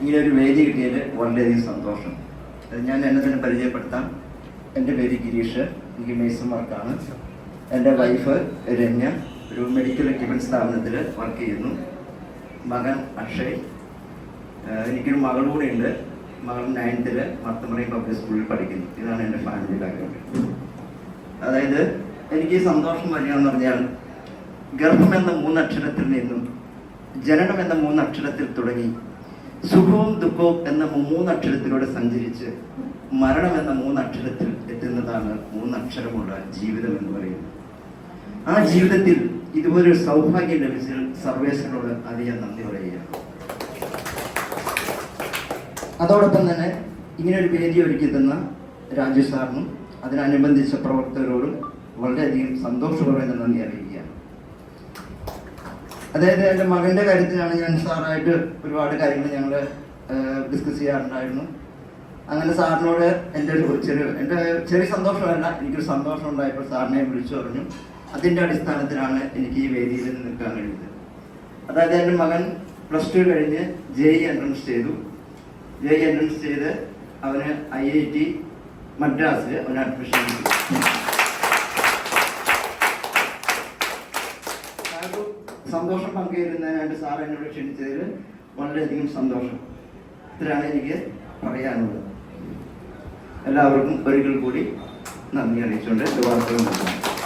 ഇങ്ങനെ ഒരു വേദി കിട്ടിയതിൽ വളരെയധികം സന്തോഷം. അത് ഞാൻ എന്നെ തന്നെ പരിചയപ്പെടുത്താം. എന്റെ പേര് ഗിരീഷ് എനിക്ക് മേസൺ വർക്കാണ്. എന്റെ വൈഫ് രമ്യ ഒരു മെഡിക്കൽ എക്യുപ്മെന്റ് സ്ഥാപനത്തിൽ വർക്ക് ചെയ്യുന്നു. മകൻ അക്ഷയ്. എനിക്കൊരു മകൾ കൂടെ ഉണ്ട്. മകൾ നയൻത്തിൽ മത്തമറൈ പബ്ലിക് സ്കൂളിൽ പഠിക്കുന്നു. ഇതാണ് എന്റെ ഫാമിലി ബാക്ക്ഗ്രൗണ്ട് അതായത് എനിക്ക് സന്തോഷം വരികയെന്ന് പറഞ്ഞാൽ ഗർഭം എന്ന മൂന്നക്ഷരത്തിൽ നിന്നും ജനനം എന്ന മൂന്നക്ഷരത്തിൽ തുടങ്ങി സുഖവും ദുഃഖവും എന്ന മൂന്നക്ഷരത്തിലൂടെ സഞ്ചരിച്ച് മരണം എന്ന മൂന്നക്ഷരത്തിൽ എത്തുന്നതാണ് മൂന്നക്ഷരമുള്ള ജീവിതം എന്ന് പറയുന്നത്. ആ ജീവിതത്തിൽ ഇതുപോലൊരു സൗഭാഗ്യം ലഭിച്ച സർവേശനോട് അധികം നന്ദി പറയുകയാണ്. അതോടൊപ്പം തന്നെ ഇങ്ങനൊരു വേദി ഒരുക്കി തന്ന രാജു സാറിനും അതിനനുബന്ധിച്ച പ്രവർത്തകരോടും വളരെയധികം സന്തോഷപൂർവം നന്ദി അറിയിക്കുകയാണ്. അതായത് എന്റെ മകന്റെ കാര്യത്തിലാണ് ഞാൻ സാറായിട്ട് ഒരുപാട് കാര്യങ്ങൾ ഞങ്ങൾ ഡിസ്കസ് ചെയ്യാറുണ്ടായിരുന്നു. അങ്ങനെ സാറിനോട് എന്റെ ഒരു ചെറിയ എന്റെ ചെറിയ സന്തോഷമല്ല എനിക്കൊരു സന്തോഷം ഉണ്ടായപ്പോൾ സാറിനെ വിളിച്ചു പറഞ്ഞു അതിന്റെ അടിസ്ഥാനത്തിലാണ് എനിക്ക് ഈ വേദിയിൽ നിൽക്കാൻ കഴിഞ്ഞത് അതായത് എന്റെ മകൻ പ്ലസ് ടു കഴിഞ്ഞ് ജെ ഇ എൻട്രൻസ് ചെയ്തു. ജെ ഇ എൻട്രൻസ് ചെയ്ത് അവന് ഐ ഐ ടി മദ്രാസിൽ അവന് അഡ്മിഷൻ കിട്ടി. സന്തോഷം പങ്കുചേരുന്നതിനായിട്ട് സാർ എന്നോട് ക്ഷണിച്ചതിൽ വളരെയധികം സന്തോഷം. ഇത്രയാണ് എനിക്ക് പറയാനുള്ളത്. എല്ലാവർക്കും ഒരിക്കൽ കൂടി നന്ദി അറിയിച്ചുകൊണ്ട്. വാർത്തകൾ നിർത്തുന്നു